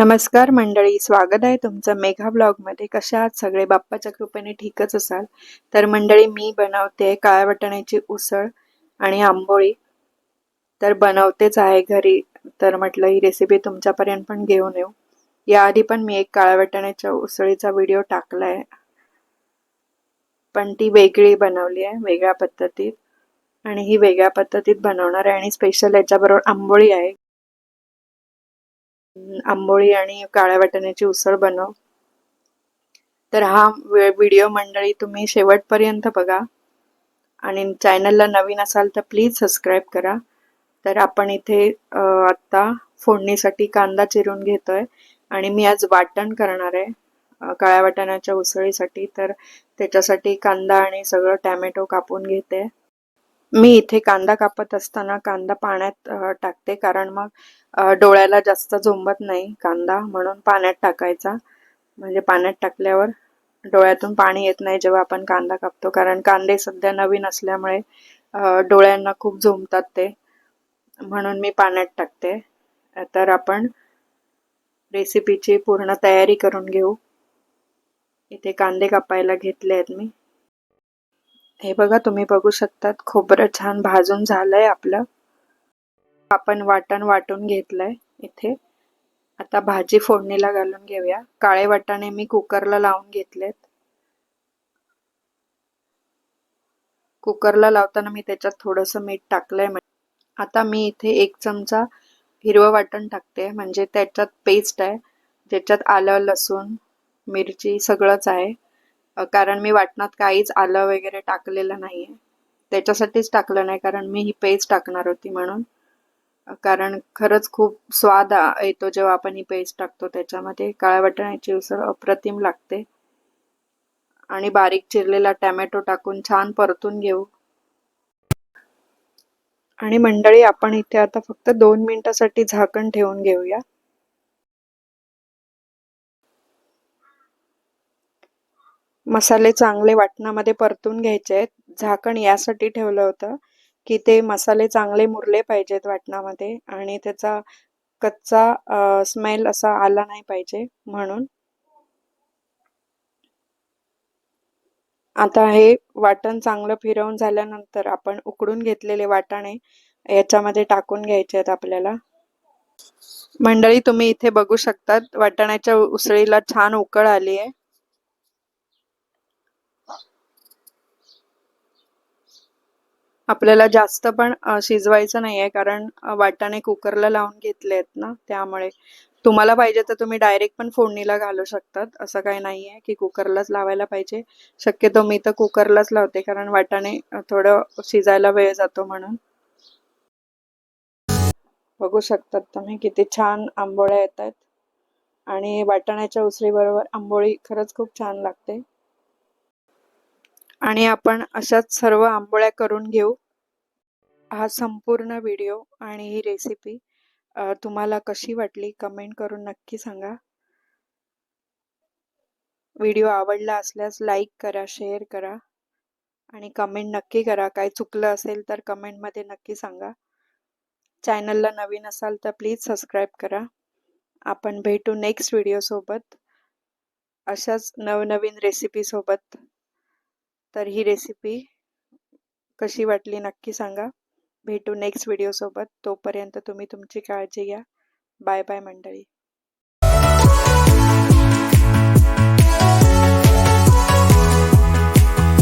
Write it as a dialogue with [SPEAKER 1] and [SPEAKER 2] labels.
[SPEAKER 1] नमस्कार मंडळी स्वागत आहे तुमचं मेघा ब्लॉगमध्ये. कशा आहात सगळे? बाप्पाच्या कृपेने ठीकच असाल? तर मंडळी मी बनवते काळ्या वाटाण्याची उसळ आणि आंबोळी. तर बनवतेच आहे घरी. तर म्हटलं ही रेसिपी तुमच्यापर्यंत पण घेऊन येऊ. याआधी पण मी एक काळ्या वाटाण्याच्या उसळीचा व्हिडिओ टाकला आहे पण ती वेगळी बनवली आहे वेगळ्या पद्धतीत. आणि ही वेगळ्या पद्धतीत बनवणार आहे आणि स्पेशल याच्याबरोबर आंबोळी आहे. आंबोळी आणि काळ्या वाटाण्याची उसळ बनव. तर हा व्हिडिओ मंडळी तुम्ही शेवटपर्यंत बघा. आणि चॅनलला नवीन असाल तर प्लीज सबस्क्राईब करा. तर आपण इथे आत्ता फोडणीसाठी कांदा चिरून घेतोय. आणि मी आज वाटण करणार आहे काळ्या वाटाण्याच्या उसळीसाठी. तर त्याच्यासाठी कांदा आणि सगळं टॅमॅटो कापून घेते. मी इथे कांदा कापत असताना कांदा पाण्यात टाकते. कारण मग डोळ्याला जास्त झोंबत नाही कांदा. म्हणून पाण्यात टाकायचा. म्हणजे पाण्यात टाकल्यावर डोळ्यातून पाणी येत नाही जेव्हा आपण कांदा कापतो. कारण कांदे सध्या नवीन असल्यामुळे डोळ्यांना खूप झोंबतात ते. म्हणून मी पाण्यात टाकते. तर आपण रेसिपीची पूर्ण तयारी करून घेऊ. इथे कांदे कापायला घेतले आहेत मी. हे बघा तुम्ही बघू शकतात खोबरं छान भाजून झालंय आपलं. आपण वाटण वाटून घेतलंय इथे. आता भाजी फोडणीला घालून घेऊया. काळे वाटाणे मी कुकरला लावून घेतलेत. कुकरला लावताना मी त्याच्यात थोडस मीठ टाकलंय आता मी इथे एक चमचा हिरवं वाटण टाकते. म्हणजे त्याच्यात पेस्ट आहे. ज्याच्यात आलं लसूण मिरची सगळंच आहे. कारण मी वाटणात काहीच आलं वगैरे टाकलेलं नाही आहे त्याच्यासाठीच टाकलं नाही कारण मी ही पेस्ट टाकणार होती म्हणून. कारण खरंच खूप स्वाद येतो जेव्हा आपण ही पेस्ट टाकतो त्याच्यामध्ये. काळ्या वाटण्याची उसळ अप्रतिम लागते. आणि बारीक चिरलेला टॅमॅटो टाकून छान परतून घेऊ. आणि मंडळी आपण इथे आता फक्त दोन मिनिटासाठी झाकण ठेवून घेऊया. मसाले चांगले वाटणामध्ये परतून घ्यायचे आहेत. झाकण यासाठी ठेवलं होतं की ते मसाले चांगले मुरले पाहिजेत वाटणामध्ये आणि त्याचा कच्चा स्मेल असा आला नाही पाहिजे म्हणून. आता हे वाटण चांगलं फिरवून झाल्यानंतर आपण उकडून घेतलेले वाटाणे याच्यामध्ये टाकून घ्यायचे आहेत आपल्याला. मंडळी तुम्ही इथे बघू शकतात वाटाण्याच्या उसळीला छान उकळ आली आहे आपल्याला जास्त पण शिजवायचं नाही आहे कारण वाटाणे कुकरला लावून घेतले आहेत ना त्यामुळे. तुम्हाला पाहिजे तर तुम्ही डायरेक्ट पण फोडणीला घालू शकतात. असं काही नाही आहे की कुकरलाच लावायला पाहिजे. शक्यतो मी तर कुकरलाच लावते कारण वाटाणे थोडं शिजायला वेळ जातो म्हणून. बघू शकतात तुम्ही किती छान आंबोळ्या येत आहेत आणि वाटाण्याच्या उसळीबरोबर आंबोळी खरंच खूप छान लागते. आणि आपण अशाच सर्व आंबोळ्या करून घेऊ. हा संपूर्ण व्हिडिओ आणि ही रेसिपी तुम्हाला कशी वाटली कमेंट करून नक्की सांगा. व्हिडिओ आवडला असल्यास लाईक करा शेअर करा आणि कमेंट नक्की करा. काय चुकलं असेल तर कमेंटमध्ये नक्की सांगा. चॅनलला नवीन असाल तर प्लीज सबस्क्राईब करा. आपण भेटू नेक्स्ट व्हिडिओसोबत अशाच नवनवीन रेसिपीसोबत तर ही रेसिपी कशी वाटली नक्की सांगा. भेटू नेक्स्ट व्हिडिओसोबत तोपर्यंत तुम्ही तुमची काळजी घ्या. बाय बाय मंडळी.